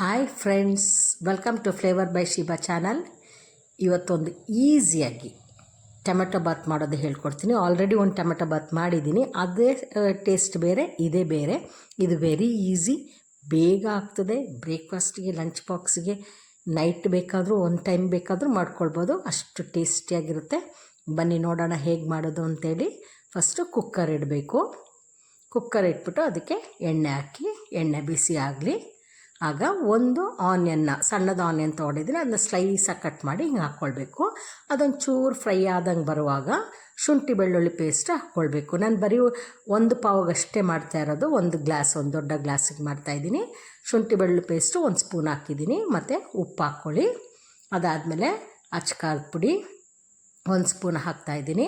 Hi friends welcome to flavour by Shiba channel ಇವತ್ತೊಂದು ಈಸಿಯಾಗಿ tomato Baat ಮಾಡೋದು ಹೇಳ್ಕೊಡ್ತೀನಿ. ಆಲ್ರೆಡಿ ಒಂದು ಟೊಮೆಟೊ ಬಾತ್ ಮಾಡಿದ್ದೀನಿ. ಅದೇ ಟೇಸ್ಟ್ ಬೇರೆ, ಇದೇ ಬೇರೆ. ಇದು ವೆರಿ ಈಸಿ ಬೇಗ ಆಗ್ತದೆ. ಬ್ರೇಕ್ಫಾಸ್ಟಿಗೆ ಲಂಚ್ ಬಾಕ್ಸಿಗೆ ನೈಟ್ ಬೇಕಾದರೂ ಒಂದು ಟೈಮ್ ಬೇಕಾದರೂ ಮಾಡ್ಕೊಳ್ಬೋದು. ಅಷ್ಟು ಟೇಸ್ಟಿಯಾಗಿರುತ್ತೆ ಬನ್ನಿ ನೋಡೋಣ ಹೇಗೆ ಮಾಡೋದು ಅಂತೇಳಿ. ಫಸ್ಟು ಕುಕ್ಕರ್ ಇಡಬೇಕು. ಕುಕ್ಕರ್ ಇಟ್ಬಿಟ್ಟು ಅದಕ್ಕೆ ಎಣ್ಣೆ ಹಾಕಿ, ಎಣ್ಣೆ ಬಿಸಿ ಆಗಲಿ ಆಗ ಒಂದು ಆನಿಯನ್ನ, ಸಣ್ಣದ ಆನಿಯನ್ ತೊಗೊಂಡಿದ್ದೀನಿ. ಅದನ್ನ ಸ್ಲೈಸಾಗಿ ಕಟ್ ಮಾಡಿ ಹಿಂಗೆ ಹಾಕ್ಕೊಳ್ಬೇಕು. ಅದೊಂದು ಚೂರು ಫ್ರೈ ಆದಂಗೆ ಬರುವಾಗ ಶುಂಠಿ ಬೆಳ್ಳುಳ್ಳಿ ಪೇಸ್ಟ್ ಹಾಕ್ಕೊಳ್ಬೇಕು. ನಾನು ಬರೀ ಒಂದು ಪಾವಾಗಷ್ಟೇ ಮಾಡ್ತಾ ಇರೋದು. ಒಂದು ಗ್ಲಾಸ್ ಒಂದು ದೊಡ್ಡ ಗ್ಲಾಸಿಗೆ ಮಾಡ್ತಾಯಿದ್ದೀನಿ ಶುಂಠಿ ಬೆಳ್ಳುಳ್ಳಿ ಪೇಸ್ಟು ಒಂದು ಸ್ಪೂನ್ ಹಾಕಿದ್ದೀನಿ. ಮತ್ತು ಉಪ್ಪು ಹಾಕ್ಕೊಳ್ಳಿ. ಅದಾದಮೇಲೆ ಅಚ್ಕಾರದ ಪುಡಿ ಒಂದು ಸ್ಪೂನ್ ಹಾಕ್ತಾಯಿದ್ದೀನಿ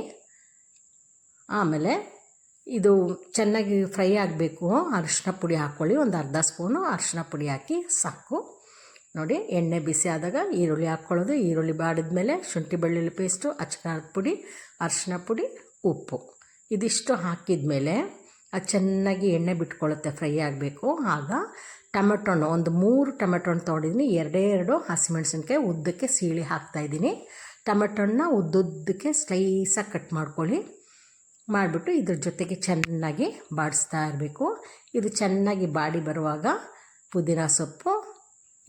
ಆಮೇಲೆ ಇದು ಚೆನ್ನಾಗಿ ಫ್ರೈ ಆಗಬೇಕು. ಅರಿಶಿನ ಪುಡಿ ಹಾಕ್ಕೊಳ್ಳಿ ಒಂದು ಅರ್ಧ ಸ್ಪೂನು ಅರಿಶಿನ ಪುಡಿ ಹಾಕಿ ಸಾಕು. ನೋಡಿ, ಎಣ್ಣೆ ಬಿಸಿ ಆದಾಗ ಈರುಳ್ಳಿ ಹಾಕ್ಕೊಳ್ಳೋದು ಈರುಳ್ಳಿ ಬಾಡಿದ್ಮೇಲೆ ಶುಂಠಿ ಬೆಳ್ಳುಳ್ಳಿ ಪೇಸ್ಟು ಅಚ್ಚಕಾರದ ಪುಡಿ ಅರಿಶಿನ ಪುಡಿ, ಉಪ್ಪು. ಇದಿಷ್ಟು ಹಾಕಿದ ಮೇಲೆ ಅದು ಚೆನ್ನಾಗಿ ಎಣ್ಣೆ ಬಿಟ್ಕೊಳ್ಳುತ್ತೆ ಫ್ರೈ ಆಗಬೇಕು. ಆಗ ಟೊಮೆಟೊಣ್ಣು ಒಂದು ಮೂರು ಟೊಮೆಟೊಣ್ಣು ತೊಗೊಂಡಿದ್ದೀನಿ. ಎರಡೇ ಎರಡು ಹಸಿಮೆಣಸಿನ್ಕಾಯಿ ಉದ್ದಕ್ಕೆ ಸೀಳಿ ಹಾಕ್ತಾಯಿದ್ದೀನಿ ಟೊಮೆಟೊಣ್ಣ ಉದ್ದುದ್ದಕ್ಕೆ ಸ್ಲೈಸಾಗಿ ಕಟ್ ಮಾಡ್ಕೊಳ್ಳಿ. ಮಾಡಿಬಿಟ್ಟು ಇದ್ರ ಜೊತೆಗೆ ಚೆನ್ನಾಗಿ ಬಾಡಿಸ್ತಾ ಇರಬೇಕು. ಇದು ಚೆನ್ನಾಗಿ ಬಾಡಿ ಬರುವಾಗ ಪುದೀನ ಸೊಪ್ಪು,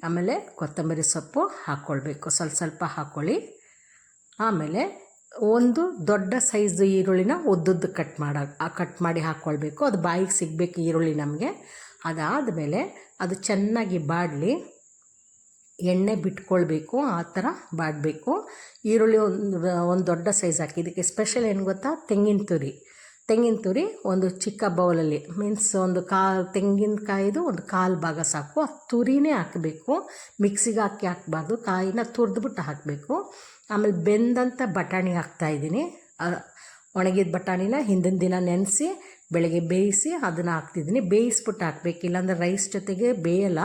ಆಮೇಲೆ ಕೊತ್ತಂಬರಿ ಸೊಪ್ಪು ಹಾಕ್ಕೊಳ್ಬೇಕು ಸ್ವಲ್ಪ ಸ್ವಲ್ಪ ಹಾಕ್ಕೊಳ್ಳಿ ಆಮೇಲೆ ಒಂದು ದೊಡ್ಡ ಸೈಜ್ ಈರುಳ್ಳಿನ ಉದ್ದುದ್ದು ಕಟ್ ಮಾಡ, ಕಟ್ ಮಾಡಿ ಹಾಕ್ಕೊಳ್ಬೇಕು ಅದು ಬಾಯಿಗೆ ಸಿಗಬೇಕು ಈರುಳ್ಳಿ ನಮಗೆ. ಅದಾದ ಮೇಲೆ ಅದು ಚೆನ್ನಾಗಿ ಬಾಡಲಿ. ಎಣ್ಣೆ ಬಿಟ್ಕೊಳ್ಬೇಕು, ಆ ಥರ ಬಾಡಬೇಕು ಈರುಳ್ಳಿ ಒಂದು ಒಂದು ದೊಡ್ಡ ಸೈಜ್ ಹಾಕಿ. ಇದಕ್ಕೆ ಸ್ಪೆಷಲ್ ಏನು ಗೊತ್ತಾ? ತೆಂಗಿನ ತುರಿ. ತೆಂಗಿನ ತುರಿ ಒಂದು ಚಿಕ್ಕ ಬೌಲಲ್ಲಿ ಮೀನ್ಸ್ ಒಂದು ಕಾ ತೆಂಗಿನಕಾಯಿದು ಒಂದು ಕಾಲು ಭಾಗ ಸಾಕು. ಆ ತುರಿನೇ ಹಾಕಬೇಕು. ಮಿಕ್ಸಿಗೆ ಹಾಕಿ ಹಾಕಬಾರ್ದು. ಕಾಯಿನ ತುರಿದ್ಬಿಟ್ಟು ಹಾಕಬೇಕು. ಆಮೇಲೆ ಬೆಂದಂಥ ಬಟಾಣಿ ಹಾಕ್ತಾಯಿದ್ದೀನಿ ಒಣಗಿದ ಬಟಾಣಿನ ಹಿಂದಿನ ದಿನ ನೆನೆಸಿ, ಬೆಳಗ್ಗೆ ಬೇಯಿಸಿ ಅದನ್ನು ಹಾಕ್ತಿದ್ದೀನಿ. ಬೇಯಿಸ್ಬಿಟ್ಟು ಹಾಕಬೇಕು. ಇಲ್ಲಾಂದರೆ ರೈಸ್ ಜೊತೆಗೆ ಬೇಯಲ್ಲ.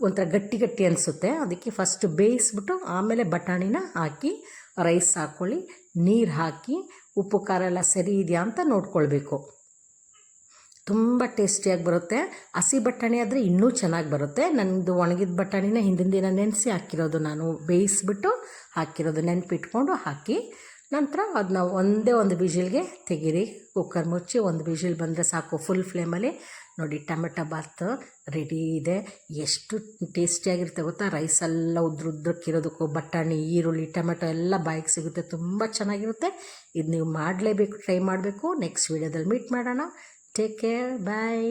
ಒಂಥರ ಗಟ್ಟಿ ಗಟ್ಟಿ ಅನಿಸುತ್ತೆ. ಅದಕ್ಕೆ ಫಸ್ಟ್ ಬೇಯಿಸ್ಬಿಟ್ಟು ಆಮೇಲೆ ಬಟಾಣಿನ ಹಾಕಿ ರೈಸ್ ಹಾಕ್ಕೊಳ್ಳಿ ನೀರು ಹಾಕಿ, ಉಪ್ಪು, ಖಾರ ಎಲ್ಲ ಸರಿ ಇದೆಯಾ ಅಂತ ನೋಡ್ಕೊಳ್ಬೇಕು. ತುಂಬ ಟೇಸ್ಟಿಯಾಗಿ ಬರುತ್ತೆ. ಹಸಿ ಬಟಾಣಿ ಆದರೆ ಇನ್ನೂ ಚೆನ್ನಾಗಿ ಬರುತ್ತೆ. ನನ್ನದು ಒಣಗಿದ ಬಟಾಣಿನ ಹಿಂದಿನ ದಿನ ನೆನೆಸಿ ಹಾಕಿರೋದು ನಾನು. ಬೇಯಿಸ್ಬಿಟ್ಟು ಹಾಕಿರೋದು ನೆನಪಿಟ್ಕೊಂಡು ಹಾಕಿ, ನಂತರ ಅದನ್ನ ಒಂದೇ ಒಂದು ವಿಜಿಲ್ಗೆ ತೆಗೀರಿ. ಕುಕ್ಕರ್ ಮುಚ್ಚಿ ಒಂದು ವಿಜಿಲ್ ಬಂದರೆ ಸಾಕು. ಫುಲ್ ಫ್ಲೇಮಲ್ಲಿ ನೋಡಿ ಟೊಮೆಟೊ ಬಾತ್ ರೆಡಿ ಇದೆ. ಎಷ್ಟು ಟೇಸ್ಟಿಯಾಗಿರುತ್ತೆ ಗೊತ್ತಾ? ರೈಸ್ ಎಲ್ಲ ಉದ್ರ ಉದ್ರಕ್ಕಿರೋದಕ್ಕೂ ಬಟಾಣಿ, ಈರುಳ್ಳಿ, ಟೊಮೆಟೊ ಎಲ್ಲ ಬಾಯಿಗೆ ಸಿಗುತ್ತೆ. ತುಂಬ ಚೆನ್ನಾಗಿರುತ್ತೆ. ಇದು ನೀವು ಮಾಡಲೇಬೇಕು, ಟ್ರೈ ಮಾಡಬೇಕು. ನೆಕ್ಸ್ಟ್ ವೀಡಿಯೋದಲ್ಲಿ ಮೀಟ್ ಮಾಡೋಣ. Take care bye